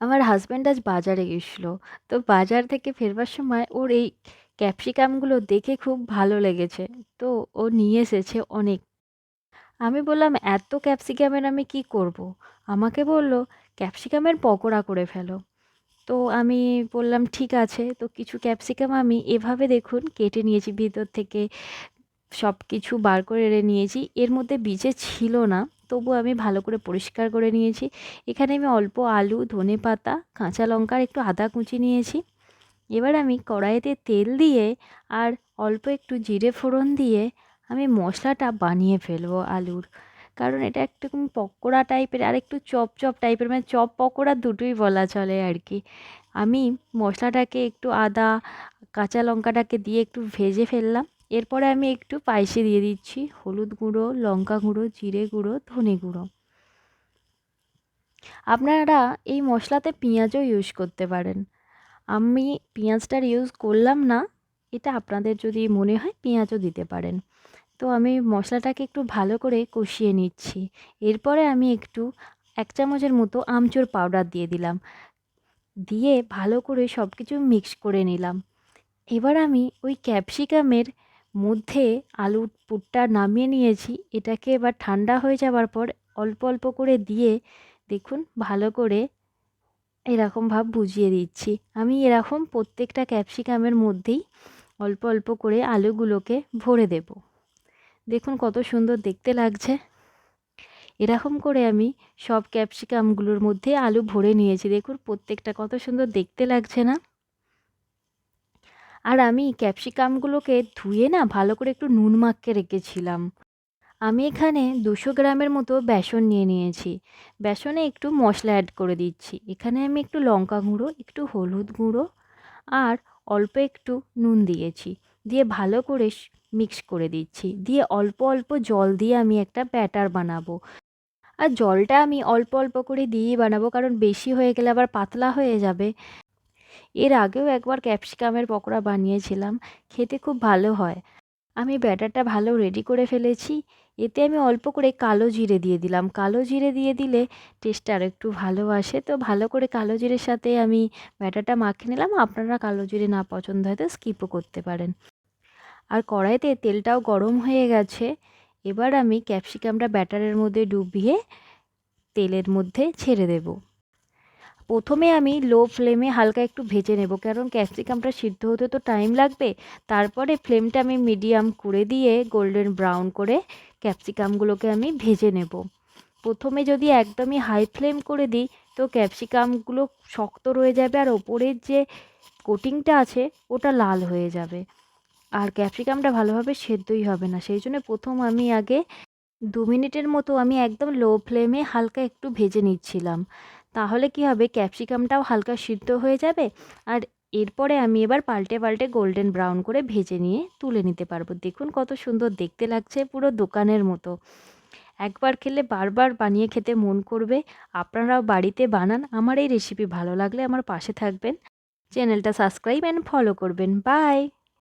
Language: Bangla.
আমার হাজব্যান্ড আজ বাজারে গেছিল। তো বাজার থেকে ফেরবার সময় ওর এই ক্যাপসিকামগুলো দেখে খুব ভালো লেগেছে। তো ও নিয়ে এসেছে অনেক। আমি বললাম, এত ক্যাপসিকামের আমি কি করব। আমাকে বলল ক্যাপসিকামের পকোড়া করে ফেলো। তো আমি বললাম, ঠিক আছে। তো কিছু ক্যাপসিকাম আমি এভাবে দেখুন কেটে নিয়েছি ভিতর থেকে। সব কিছু বার করে নিয়েছি। এর মধ্যে বীজে ছিল না তবু আমি ভালো করে পরিষ্কার করে নিয়েছি। এখানে আমি অল্প আলু, ধনে পাতা, কাঁচা লঙ্কার একটু আদা কুচি নিয়েছি। এবার আমি কড়াইতে তেল দিয়ে আর অল্প একটু জিরে ফোড়ন দিয়ে আমি মশলাটা বানিয়ে ফেলব আলুর। কারণ এটা একটু পকোড়া টাইপের, আর একটু চপ চপ টাইপের মানে চপ পকোড়া দুটোই বলা চলে আর কি। আমি মশলাটাকে একটু আদা, কাঁচা লঙ্কাটাকে দিয়ে একটু ভেজে ফেললাম। এরপরে আমি একটু পায়েসে দিয়ে দিচ্ছি হলুদ গুঁড়ো, লঙ্কা গুঁড়ো, জিরে গুঁড়ো, ধনে গুঁড়ো। আপনারা এই মশলাতে পেঁয়াজও ইউজ করতে পারেন। আমি পেঁয়াজটার ইউজ করলাম না, এটা আপনাদের যদি মনে হয় পেঁয়াজও দিতে পারেন। তো আমি মশলাটাকে একটু ভালো করে কষিয়ে নিচ্ছি। এরপরে আমি একটু এক চামচের মতো আমচুর পাউডার দিয়ে দিলাম। দিয়ে ভালো করে সব কিছু মিক্স করে নিলাম। এবার আমি ওই ক্যাপসিকামের মধ্যে আলুর পুরটা নামিয়ে নিয়েছি। এটাকে এবার ঠান্ডা হয়ে যাওয়ার পর অল্প অল্প করে দিয়ে দেখুন, ভালো করে এরকম ভাব বুঝিয়ে দিচ্ছি। আমি এরকম প্রত্যেকটা ক্যাপসিকামের মধ্যেই অল্প অল্প করে আলুগুলোকে ভরে দেব। দেখুন কত সুন্দর দেখতে লাগছে। এরকম করে আমি সব ক্যাপসিকামগুলোর মধ্যে আলু ভরে নিয়েছি। দেখুন, প্রত্যেকটা কত সুন্দর দেখতে লাগছে না? আর আমি ক্যাপসিকামগুলোকে ধুয়ে না ভালো করে একটু নুন মাখিয়ে রেখেছিলাম। আমি এখানে দুশো গ্রামের মতো বেসন নিয়ে নিয়েছি। বেসনে একটু মশলা অ্যাড করে দিচ্ছি। এখানে আমি একটু লঙ্কা গুঁড়ো, একটু হলুদ গুঁড়ো আর অল্প একটু নুন দিয়েছি। দিয়ে ভালো করে মিক্স করে দিচ্ছি। দিয়ে অল্প অল্প জল দিয়ে আমি একটা ব্যাটার বানাবো। আর জলটা আমি অল্প অল্প করে দিয়েই বানাবো কারণ বেশি হয়ে গেলে আবার পাতলা হয়ে যাবে। এর আগেও একবার ক্যাপসিকামের পকোড়া বানিয়েছিলাম, খেতে খুব ভালো হয়। আমি ব্যাটারটা ভালো রেডি করে ফেলেছি, এতে আমি অল্প করে কালো জিরে দিয়ে দিলাম। কালো জিরে দিয়ে দিলে টেস্টটা আর একটু ভালো আসে। তো ভালো করে কালো জিরের সাথে আমি ব্যাটারটা মাখিয়ে নিলাম। আপনারা কালো জিরে না পছন্দ হয় তো স্কিপও করতে পারেন। আর কড়াইতে তেলটাও গরম হয়ে গেছে। এবার আমি ক্যাপসিকামটা ব্যাটারের মধ্যে ডুবিয়ে তেলের মধ্যে ছেড়ে দেবো। প্রথমে আমি লো ফ্লেমে হালকা একটু ভেজে নেব, কারণ ক্যাপসিকামটা সিদ্ধ হতে তো টাইম লাগবে। তারপরে ফ্লেমটা আমি মিডিয়াম করে দিয়ে গোল্ডেন ব্রাউন করে ক্যাপসিকামগুলোকে আমি ভেজে নেব। প্রথমে যদি একদমই হাই ফ্লেম করে দিই, তো ক্যাপসিকামগুলো শক্ত রয়ে যাবে আর ওপরের যে কোটিংটা আছে, ওটা লাল হয়ে যাবে। আর ক্যাপসিকামটা ভালোভাবে সেদ্ধই হবে না, সেই জন্য প্রথম আমি আগে দু মিনিটের মতো আমি একদম লো ফ্লেমে হালকা একটু ভেজে নিচ্ছিলাম। তাহলে কি হবে? ক্যাপসিকামটাও হালকা সিদ্ধ হয়ে যাবে। আর এরপরে আমি এবার পাল্টে পাল্টে গোল্ডেন ব্রাউন করে ভেজে নিয়ে তুলে নিতে পারব। দেখুন কত সুন্দর দেখতে লাগছে পুরো দোকানের মতো। একবার খেলে বারবার বানিয়ে খেতে মন করবে। আপনারাও বাড়িতে বানান। আমার এই রেসিপি ভালো লাগলে আমার পাশে থাকবেন। চ্যানেলটা সাবস্ক্রাইব অ্যান্ড ফলো করবেন। বাই